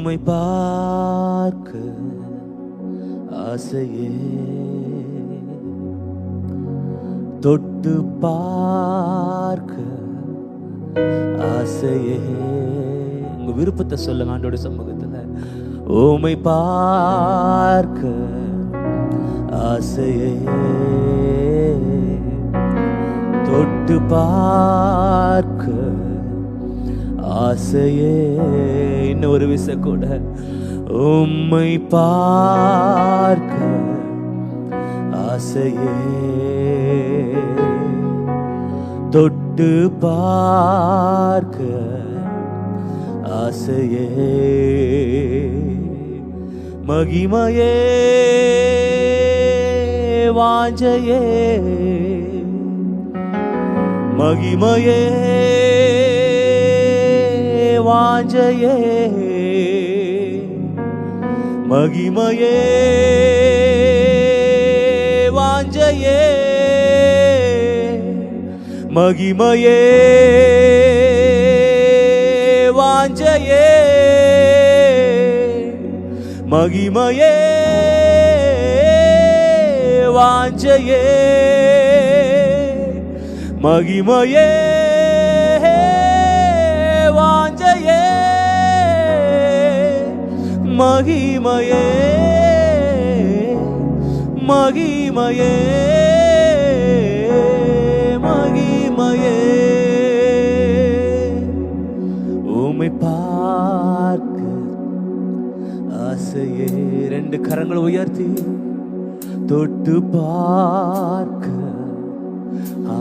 உமை பார்க்க ஆசையே. தொட்டு பார்க்க ஆசையே. உங்க விருப்பத்தை சொல்லுங்க ஆண்டோட சமூகத்துல. உமை பார்க்க ஆசையே. தொட்டு பார்க்க ஆசையே இன்னும் ஒரு விச கூட. உம்மை பார்க்க ஆசையே. தொட்டு பார்க்க ஆசையே. மகிமையே வாஞ்சையே. மகிமையே வாஞ்சையே மகிமையே வாஞ்சையே மகிமையே வாஞ்சையே மகிமையே வாஞ்சையே மகிமையே மகிமையே மகிமையே மகிமையே. உமை பார்க்க ஆசையே ரெண்டு கரங்களை உயர்த்தி தொட்டு பார்க்க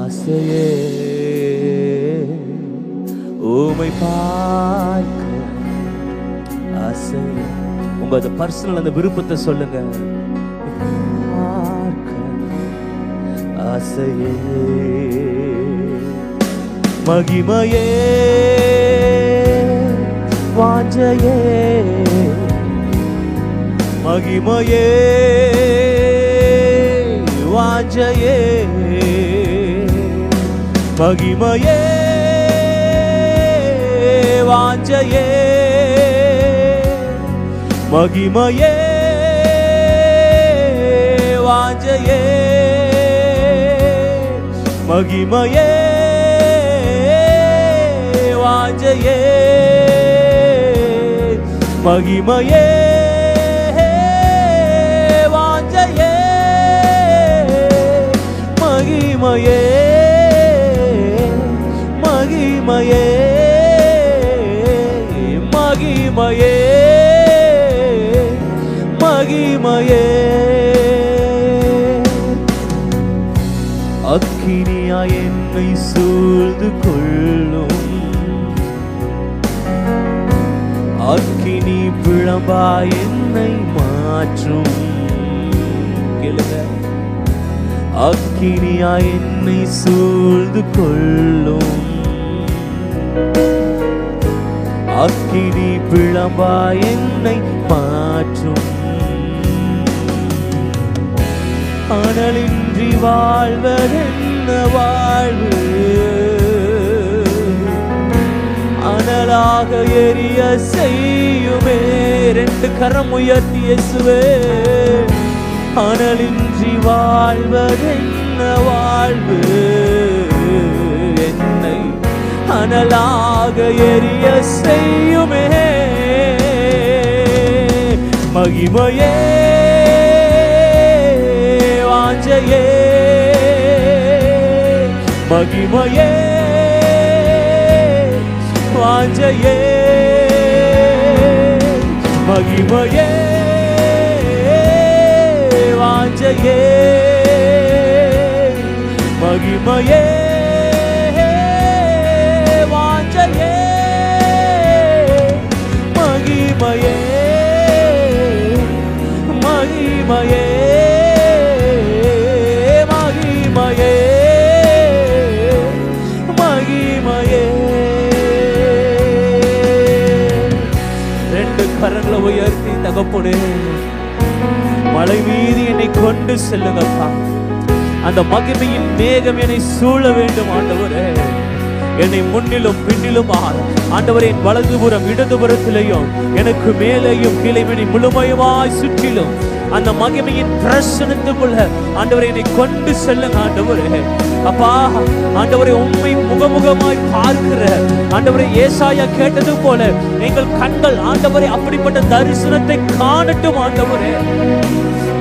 ஆசையே. உமை பார்க்க ஆசையே. உங்க அந்த பர்சனல் அந்த விருப்பத்தை சொல்லுங்க. ஆசையே. மகிமையே. வாஞ்சையே. மகிமையே. வாஞ்சையே. மகிமையே. வாஞ்சையே. மகிமையே வாஞ்சையே. மகிமையே வாஞ்சையே. மகிமையே வாஞ்சையே. மகிமையே. மகிமையே. அக்கினியா என்னை சூழ்ந்து கொள்ளும். அக்கினி பிழம்பா என்னை மாற்றும். கேளுங்க. அக்கினியா என்னை சூழ்ந்து கொள்ளும். அக்கினி பிழம்பா என்னை மாற்றும். அனலின்றி வாழ்வதென்ன வாழ்வு அனலாக எரிய செய்யுமே ரெண்டு கரம் உயர்த்தி இயேசுவே அனலின்றி வாழ்வதென்ன வாழ்வு என்னை அனலாக எரிய செய்யுமே மகிமையே வாஞ்சையே மகிமையே வாஞ்சையே மகிமையே வாஞ்சையே மகிமையே வாஞ்சையே மகிமையே மகிமையே மகிமையே. கரங்களை உயர்த்தி தகப்பனே. மலை மீது என்னை கொண்டு செல்லுங்கப்பா. அந்த மகிமையின் மேகம் என்னை சூழ வேண்டும் ஆண்டவரே. என்னை முன்னிலும் பின்னிலும் ஆண்டவரே வலதுபுறம் இடதுபுறத்திலேயும் எனக்கு மேலேயும் கீழே முழுமையுமாய் சுற்றிலும் அந்த மகிமையின் பிரசனத்துக்குள்ள ஆண்டவரை என்னை கொண்டு செல்லுங்க ஆண்டவரே. அப்பா ஆண்டவரை உண்மை முகமுகமாய் பார்க்கிற ஆண்டவரை ஏசாயா கேட்டது போல எங்கள் கண்கள் ஆண்டவரை அப்படிப்பட்ட தரிசனத்தை காணட்டும் ஆண்டவரே.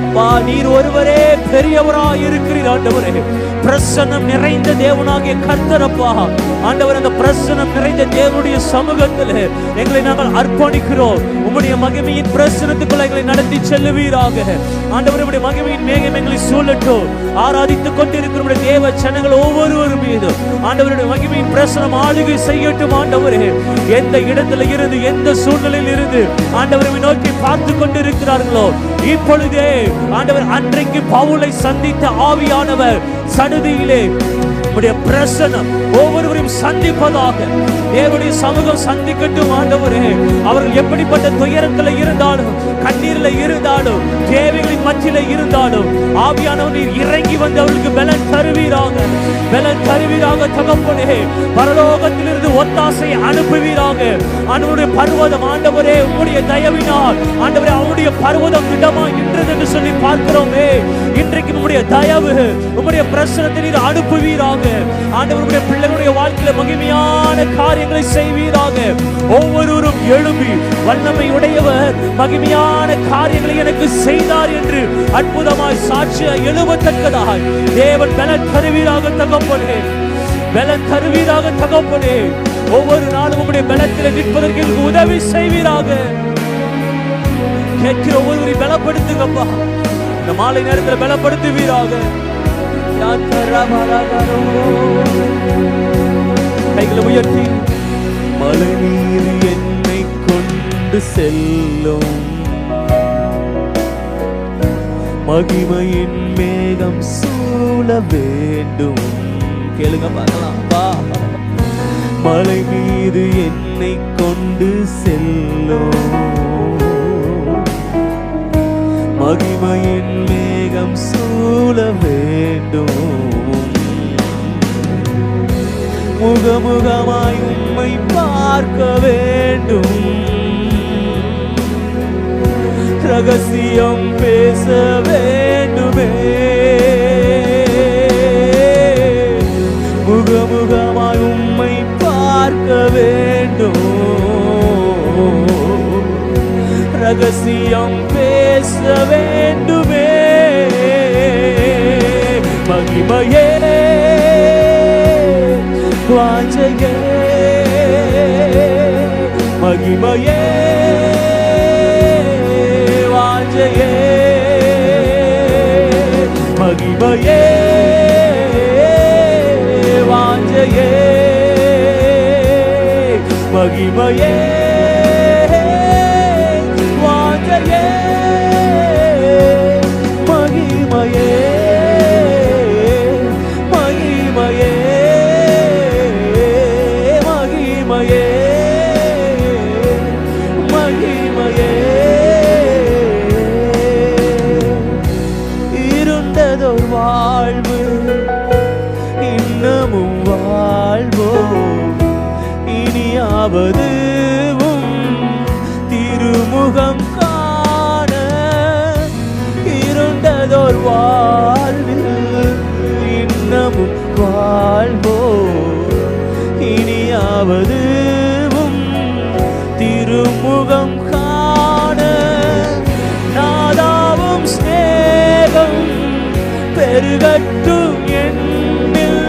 அப்பா நீர் ஒருவரே பெரியவராய் இருக்கிறீர் ஆண்டவரே. பிரசன்னம் நிறைந்த தேவனாகிய கர்த்தரப்பா ஆண்டவர் அந்த பிரசன்னம் நிறைந்த தேவனுடைய சமூகத்தில் எங்களை நாங்கள் அர்ப்பணிக்கிறோம். உங்களுடைய மகிமையின் பிரசனத்துக்குள்ள எங்களை நடத்தி செல்லுவீராக. ஆண்டவர் உடைய மகிமையின் மேகம் எங்களை சூழட்டும். ஆராதித்துக் கொண்டிருக்கிற தேவ ஜனங்கள் ஒவ்வொருவரும் மீது ஆண்டவருடைய மகிமையின் பிரசனம் ஆளுகை செய்யட்டும் ஆண்டவரே. எந்த இடத்துல இருந்து எந்த சூழ்நிலையில் இருந்து ஆண்டவரை நோக்கி பார்த்து கொண்டிருக்கிறார்களோ இப்பொழுதே ஆண்டவர் அன்றைக்கு பவுலை சந்தித்த ஆவியானவர் சடுதியிலே உடைய பிரசனம் ஒவ்வொருவரையும் சந்திப்பதாக தேவனுடைய சமூகம் சந்திக்கட்டும் ஆண்டவரே. அவர்கள் எப்படிப்பட்ட துயரத்தில் இருந்தாலும் கண்ணீரில் இருந்தாலும் தேவைகளின் மத்தியில இருந்தாலும் ஆவியானவர் நீர் இறங்கி வந்து அவர்களுக்கு பலன் தருவீராக. பலன் தருவீராக தகப்பனே. பரலோகத்திலிருந்து ஒத்தாசை அனுப்புவீராக. அவனுடைய பர்வதம் ஆண்டவரே உங்களுடைய தயவினால் ஆண்டவரே அவனுடைய பர்வதம் திடமாய் நின்றது என்று சொல்லி பார்க்கிறோமே. இன்றைக்கு உங்களுடைய தயவு உங்களுடைய பிரசனத்தை நீர் அனுப்புவீராக. ஆண்டவருடைய பிள்ளைகளுடைய வாழ்க்கை மகிமையான காரியங்களை செய்வீராக. ஒவ்வொருவரும் எழும்பி வல்லமை உடையவர் மகிமையான காரியங்களை எனக்கு செய்தார் என்று அற்புதமாய் சாட்சியாய் எழுவத்தக்கதாக தேவன் பலன் தருவீராக தகப்பனே. பலன் தருவீராக தகப்பனே. ஒவ்வொரு நாளும் உம்முடைய பலத்தில் நிற்பதற்கு உதவி செய்வீராக. கேட்கிற ஒவ்வொருவரை பலப்படுத்துங்கப்பா இந்த மாலை நேரத்தில் பலப்படுத்துவீராக. யாத்தரமரகரோ. கைகளை உயர்த்தி மழை நீர் என்னை கொண்டு செல்லும். மகிமையின் மேகம் சூழ வேண்டும். கேளுங்க பார்க்கலாம். வா. மலை மீது என்னை கொண்டு செல்லும். மகிமையின் மேகம் சூழ வேண்டும். முகமுகமாய் உம்மை பார்க்க வேண்டும். ரகசியம் பேச வேண்டுமே. முகமுகமாய் உம்மை பார்க்க வேண்டும். ரகசியம் பேச வேண்டுமே. மகிமையே. வாஞ்சையே மகிமையே வாஞ்சையே மகிமையே வாஞ்சையே மகிமையே. வாழ்வில் இன்னமும் வாழ்வோ இனியாவது திருமுகம் காண நாதாவும் ஸ்நேகம் பெருகட்டும் என்னில்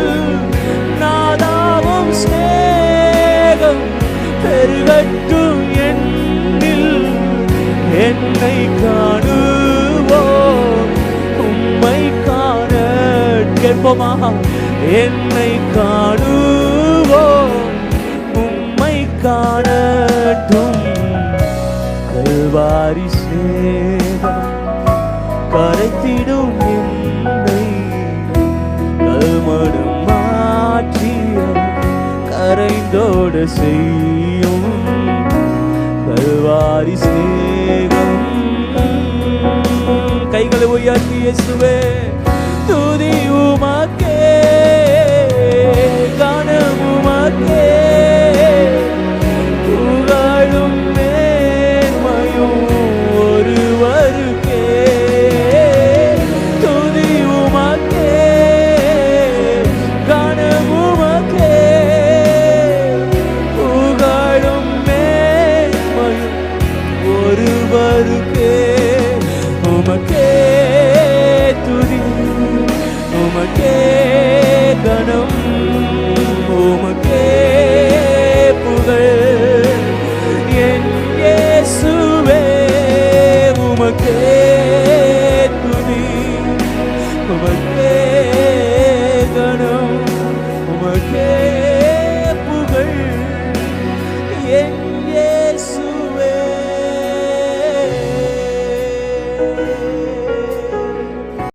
நாதாவும் ஸ்நேகம் பெருகட்டும் என்னில் என்னை காணும் கேட்போமா என்னை காணுவோ உம்மை காணட்டும். கல்வாரி சேதம் கரைத்திடும் என்னை. கல்மடும் மாற்றிய கரைந்தோட செய்யும் கல்வாரி சேகம் கைகளை உயர்த்தி இயேசுவே.